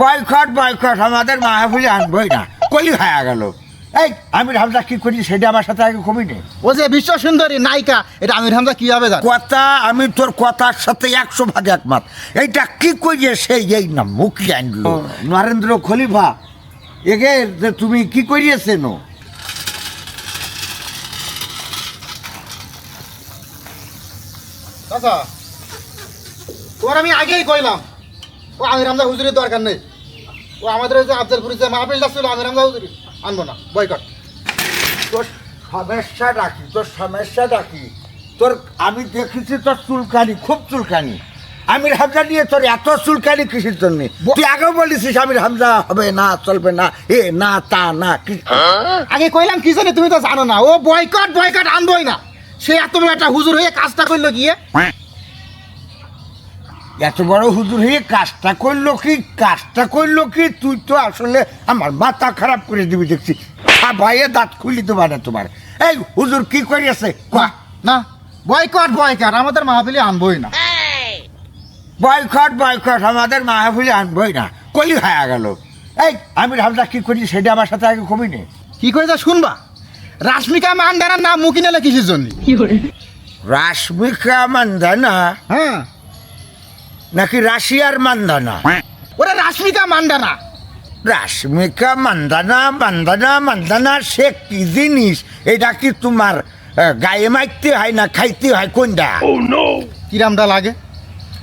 Boycott boycott আমাদের মাহফিলে আনবই না। কলি হয়ে গেল। এই আমির হামজা কি করি সেটা আমার সাথে আগে কবি নেই ও যে বিশ্ব সুন্দরী নায়িকা এটা আমির হামজা কীভাবে জানে? কথা আমি তোর কথার সাথে একশো ভাগ একমত। এইটা কি করিয়ে সেই এই না মুখি আনলো। নরেন্দ্র খলিফা এগে যে তুমি কি করিয়েছেন? আচ্ছা তোর আমি আগেই কইলাম। ও আমির হামজা হুজুরের দরকার নেই। ও আমাদের যে আফজালপুরের যে মাহফিলটা ছিল আমির হামজা হুজুরি আনব না বয়কট। তোর সমস্যা ডাকি তোর সমস্যা ডাকি তোর আমি দেখেছি তোর চুলকানি খুব চুলকানি। আমির হামজা নিয়ে তোর এত চুলকানি কিসের জন্য? তুই আগেও বলেছিস আমির হামজা হবে না চলবে না এ না তা না কি? আগে কইলাম কি জানি তুমি তো জানো না। ও বয়কট বয়কট আনবই না। সে এত বড় একটা হুজুর হয়ে কাজটা করল গিয়ে। এত বড় হুজুর হয়ে কাজটা করল কি? কাজটা করল কি? তুই তো আসলে আমার মাথা খারাপ করে দিবি দেখছি। ভাইয়ে দাঁত খুলি তো মানে তোমার। এই হুজুর কি করিয়াছে? না, না বয়কট বয়কট আমাদের মাহফিলে আনবই না। বয়কট বয়কট আমাদের মাহফিলে আনবই না। কলি হয়ে গেল? এই আমি হামজা কি করি? সেটা আমার সাথে আগে কবি নেই কি করে তা শুনবা? রাশ্মিকা মান্ডারার নাম নিলে কিসের জন্য? রাশমিকা মান্দানা? হ্যাঁ। নাকি রাশিয়ার মান্দানা? ওরা রাশ্মিকা মান্দানা। রাশমিকা মান্দানা মান্দানা মান্দানা সে কি জিনিস? এটা কি তোমার আহ, গায়ে মারতে হয় না খাইতে হয়? কোনটা? কিরামটা লাগে?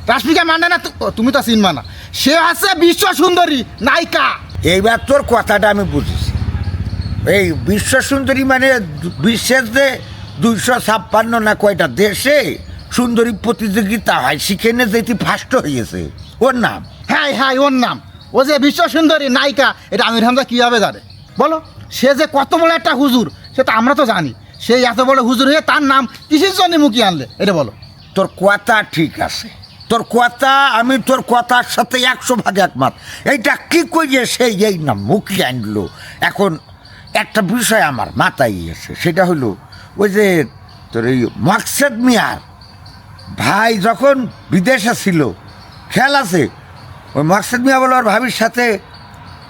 রাশ্মিকা মান্ডানা তো- ও, তুমি তো চিনবা না। সে আছে বিশ্ব সুন্দরী নায়িকা। এইবার তোর কথাটা আমি বুঝেছি। এই বিশ্ব সুন্দরী মানে দু- বিশ্বের যে দুইশো ছাপ্পান্ন না কয়টা দেশে সুন্দরী প্রতিযোগিতা হয় সেখানে যেটি ফার্স্ট হয়েছে ওর নাম? হ্যাঁ হ্যাঁ ওর নাম। ও যে বিশ্ব সুন্দরী নায়িকা এটা আমির হামজা কীভাবে জানে? বলো সে যে কত বড় একটা হুজুর সে তো আমরা তো জানি। সেই এত বড় হুজুর হয়ে তার নাম কিসের জন্য মুখি আনলে? এটা বলো। তোর কথা ঠিক আছে। তোর কথা আমি তোর কথার সাথে একশো ভাগ একমত। এইটা কি করিয়ে সেই এই না মুখি আনলো? এখন একটা বিষয় আমার মাথায় আছে সেটা হলো ওই যে তোর এই মাকসেদ মিয়ার ভাই যখন বিদেশে ছিল, খেয়াল আছে? ওই মাকসেদ মিয়া বলে ওর ভাবির সাথে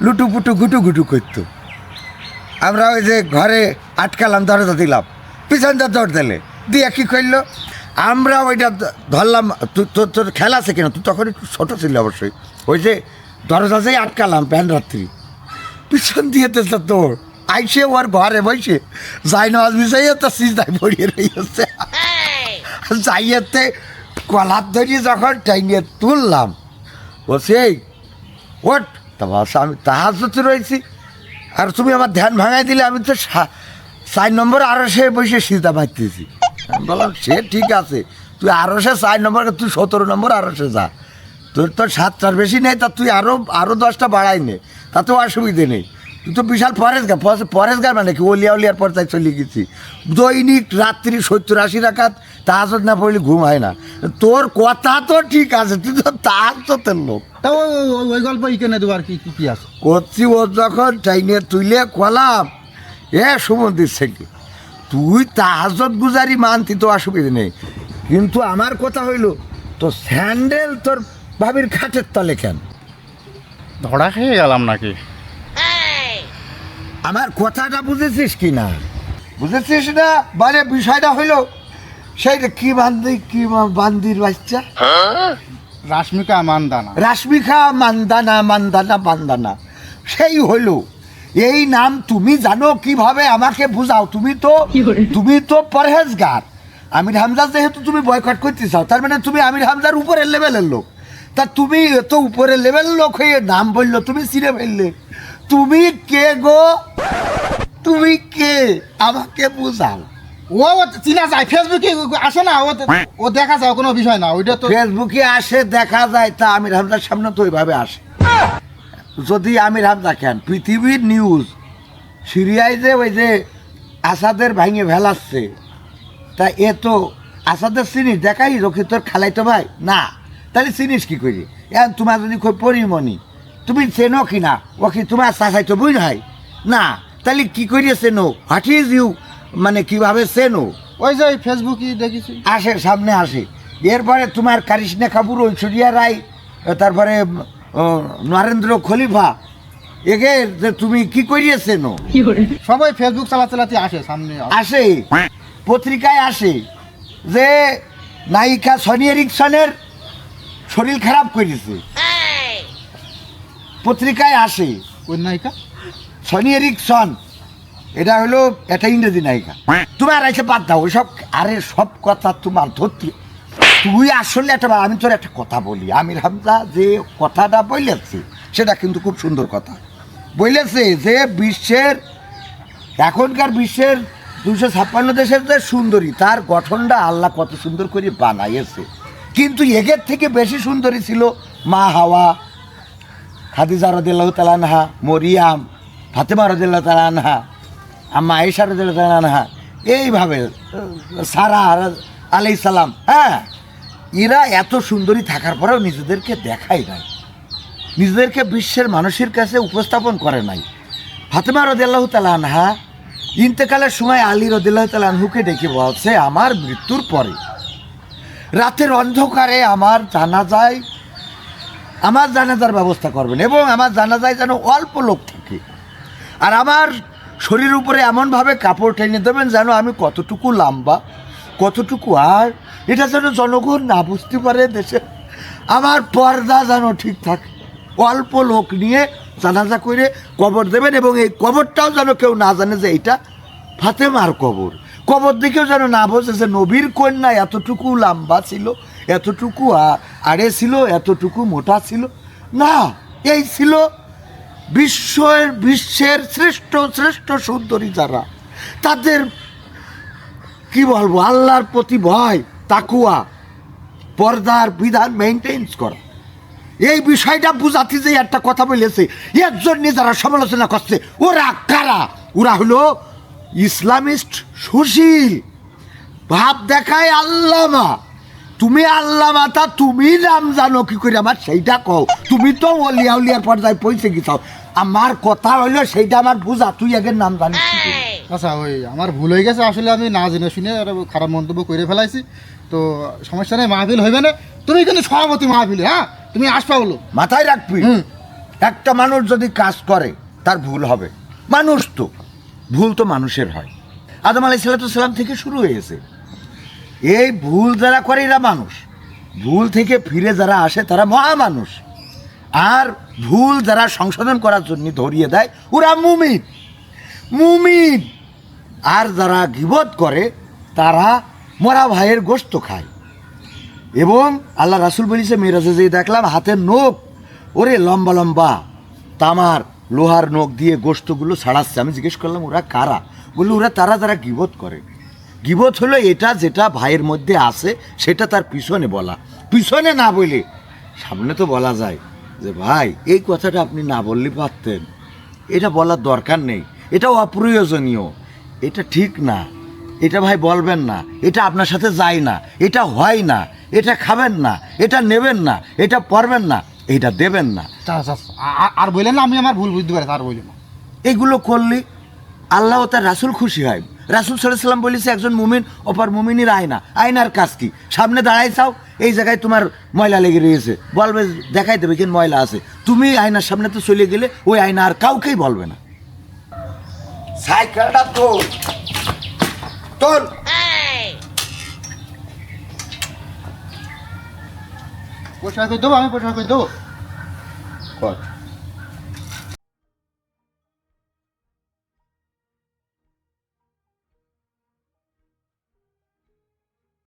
লুটুপুটু গুটু গুটু করতো। আমরা ওই যে ঘরে আটকালাম, দরজা দিলাম, পিছন দিয়ে দৌড় দিলে। দিয়ে কী করল? আমরা ওইটা ধরলাম তোর তোর খেলা আছে কিনা? তুই তখন একটু ছোটো ছিল অবশ্যই। ওই যে দরজা যেই আটকালাম, প্যান রাত্রি। পিছন দিয়ে তো দৌড়। আইসে ওর ঘরে বসে, যাই নামাজ মিশাইয়ে তো সিজদায় পড়িয়ে রয়েছে যাইয়েতে কলার ধরিয়ে যখন টাইনিয়ে তুললাম। বলছে এই ওট তা বলছে, আমি তাহাজ রয়েছি। আর তুমি আমার ধ্যান ভাঙাই দিলে আমি তো চার নম্বর আরও সে বসে সিধা মারতেছি। আমি বললাম সে ঠিক আছে তুই আরও সে চার নম্বর তুই সতেরো নম্বর আরও সে যা। তোর তো সাতটার বেশি নেই তা তুই আরও আরও দশটা বাড়াই নে তাতেও অসুবিধে নেই। তুই তো বিশাল ফরেজ গা ফরেজ গা মানে কি? ওলিয়া উলিয়ার পর তাই চলে গেছি। দৈনিক রাত্রি সত্তর আশি রাখাত তাহাজ না পড়লে ঘুম হয় না। তোর কথা তো ঠিক আছে তুই তো তাহাজ তো তোর লোক তা ওই গল্প ইকেনে দেবো আর কি কি কি আছে? করছি ও যখন চাইনে তুইলে কলাম এ সুমন্দির থেকে তুই তাহাজত গুজারি মানতি তো অসুবিধা নেই। কিন্তু আমার কথা হইল তো স্যান্ডেল তোর ভাবির খাটের তলে কেন? ধরা খেয়ে গেলাম নাকি? আমার কথাটা বুঝেছিস কি না? বুঝেছিস না? মানে বিষয়টা হইল সেইটা কি বান্দি কি বান্দির বাচ্চা? রাশ্মিকা মান্দানা। রাশমিকা মান্দানা মান্দানা মান্দানা। সেই হলো। এই নাম তুমি জানো কীভাবে আমাকে বুঝাও? তুমি তো তুমি তো পরহেজগার। আমির হামজা যেহেতু তুমি বয়কট করতে চাও তার মানে তুমি আমির হামজার উপরের লেভেলের লোক। তা তুমি এত উপরের লেভেল লোক হয়ে নাম বলল তুমি চিনে ফেললে। তুমি কে গো? তুমি কে? আমাকে বুঝাও। ও চিনা যায় ফেসবুকে আসে না ও ও দেখা যায় কোনো বিষয় না ওইটা তো ফেসবুকে আসে দেখা যায় তা আমির হামজার সামনে তো ওইভাবে আসে। যদি আমির হামজা খেন পৃথিবীর নিউজ সিরিয়ায় যে ওই যে আসাদের ভাঙে ভেলাচ্ছে তা এ তো আসাদের চিনিস দেখাই রক্ষি তোর খালাই তো ভাই? না। তাহলে চিনিস কি করি? এখন তোমার যদি কই পরিমণি তুমি চেনো কি না? ও কি তোমার চাচাই তো বুঝ হয় না। তাহলে কি করিয়ে চেনো? হোয়াট ইজ ইউ মানে কীভাবে চেনো? ওই যে ওই ফেসবুকে দেখেছি। আসে সামনে আসে। এরপরে তোমার কারিশনা কাপুর ঐশ্বরিয়া রায় তারপরে নরেন্দ্র খলিফা। একে যে তুমি কি করিয়েছেন সবাই ফেসবুক চালা চালাতে আসে সামনে আসে। পত্রিকায় আসে যে নায়িকা সনি এরিকসনের শরীর খারাপ করেছে। পত্রিকায় আসে ওই নায়িকা? Sony Ericsson. এটা হলো এটা ইংরেজি নায়িকা। তোমার এসে বাদ দাও ওইসব আরে সব কথা তোমার ধরতে। তুই আসলে একটা আমি তোর একটা কথা বলি। আমির হামজা যে কথাটা বলেছে সেটা কিন্তু খুব সুন্দর কথা। বলেছে যে বিশ্বের এখনকার বিশ্বের দুশো ছাপ্পান্ন দেশের যে সুন্দরী তার গঠনটা আল্লাহ কত সুন্দর করে বানাইয়েছে। কিন্তু এগের থেকে বেশি সুন্দরী ছিল মা হাওয়া খাদিজা রদিল্লাহ তালানহা মরিয়াম ফাতেমা রদিল্লাহ তালানহা আম্মা রদিল্লাহ তালানহা এইভাবে, সারা আলাই সালাম হ্যাঁ? এরা এত সুন্দরী থাকার পরেও নিজেদেরকে দেখায় নাই। নিজেদেরকে বিশ্বের মানুষের কাছে উপস্থাপন করে নাই। ফাতেমা রদিল্লাহ তালানহা ইন্তেকালের সময় আলী রদিল্লাহ তালানহুকে ডেকে বলছে, আমার মৃত্যুর পরে রাতের অন্ধকারে আমার জানাজায়, আমার জানাজার ব্যবস্থা করবেন এবং আমার জানাজায় যেন অল্প লোক থাকে। আর আমার শরীরের উপরে এমনভাবে কাপড় টেনে দেবেন যেন আমি কতটুকু লম্বা, কতটুকু আর, এটা যেন জনগণ না বুঝতে পারে দেশে। আমার পর্দা যেন ঠিক থাকে। অল্প লোক নিয়ে জানাজা করে কবর দেবেন এবং এই কবরটাও যেন কেউ না জানে যে এইটা ফাতেমার কবর। কবর দিকেও যেন না বোঝে যে নবীর কন্যা এতটুকু লম্বা ছিল, এতটুকু আড়ে ছিল, এতটুকু মোটা ছিল। না, এই ছিল বিশ্বের বিশ্বের শ্রেষ্ঠ শ্রেষ্ঠ সুন্দরী যারা, তাদের কি বলব, আল্লাহর প্রতি ভয়, তাকুয়া, পর্দার বিধান মেনটেন্স করা। এই বিষয়টা বুঝাতে যে একটা কথা বলেছে এর জন্য যারা সমালোচনা করছে, ওরা কারা? ওরা হলো ইসলামিস্ট সুশীল। ভাব দেখায় আল্লামা। তুমি আল্লামা, তা তুমি নাম জানো কি করে? আমার সেইটা কও। তুমি তো অলিয়া উলিয়ার পর্যায়ে পৌঁছে গেছাও আমার কথা হইল সেইটা আমার বুঝা তুই আগের নাম জানিস আচ্ছা ওই আমার ভুল হয়ে গেছে আসলে আমি না জেনে শুনে একটা খারাপ মন্তব্য করে ফেলাইছি। তো সমস্যা নেই মাহফিল হইবে না। তুমি কিন্তু সভাপতি মাহফিল হ্যাঁ? তুমি আসপা বলো। মাথায় রাখবি হুম। একটা মানুষ যদি কাজ করে তার ভুল হবে। মানুষ তো ভুল তো মানুষের হয়। আদম আলাই সালাম থেকে শুরু হয়েছে এই ভুল যারা করে এরা মানুষ। ভুল থেকে ফিরে যারা আসে তারা মহামানুষ। আর ভুল যারা সংশোধন করার জন্য ধরিয়ে দেয়, ওরা মুমিন। মুমিন। আর যারা গিবত করে, তারা মরা ভাইয়ের গোস্ত খায়। এবং আল্লাহ রাসুল বলিছে, মেয়েরাজে যে দেখলাম, হাতের নখ, ওরে লম্বা লম্বা, তামার লোহার নখ দিয়ে গোস্তগুলো ছাড়াচ্ছে। আমি জিজ্ঞেস করলাম, ওরা কারা? বলল, ওরা তারা তারা গিবত করে। গিবত হলো এটা যেটা ভাইয়ের মধ্যে আছে, সেটা তার পিছনে বলা। পিছনে না বলে, সামনে তো বলা যায়। যে ভাই এই কথাটা আপনি না বললে পারতেন। এটা বলার দরকার নেই। এটা অপ্রয়োজনীয়। এটা ঠিক না। এটা ভাই বলবেন না। এটা আপনার সাথে যায় না। এটা হয় না। এটা খাবেন না। এটা নেবেন না। এটা পরবেন না। এটা দেবেন না। আর বললেন না আমি আমার ভুল বুঝতে পারি আর বললেন না। এগুলো করলে আল্লাহ তার রাসুল খুশি হয়। রাসুল সাল্লাম বলেছে একজন মুমিন অপর মুমিনের আয়না। আয়নার কাজ কি? সামনে দাঁড়াই চাও এই জায়গায় তোমার ময়লা লেগে রয়েছে। বলবে দেখাই দেবে কেন ময়লা আছে? তুমি আয়নার সামনে তো চলে গেলে ওই আয়না আর কাউকেই বলবে না। সাইকেলটা তোর তোর করে দেবো আমি করে দেবো।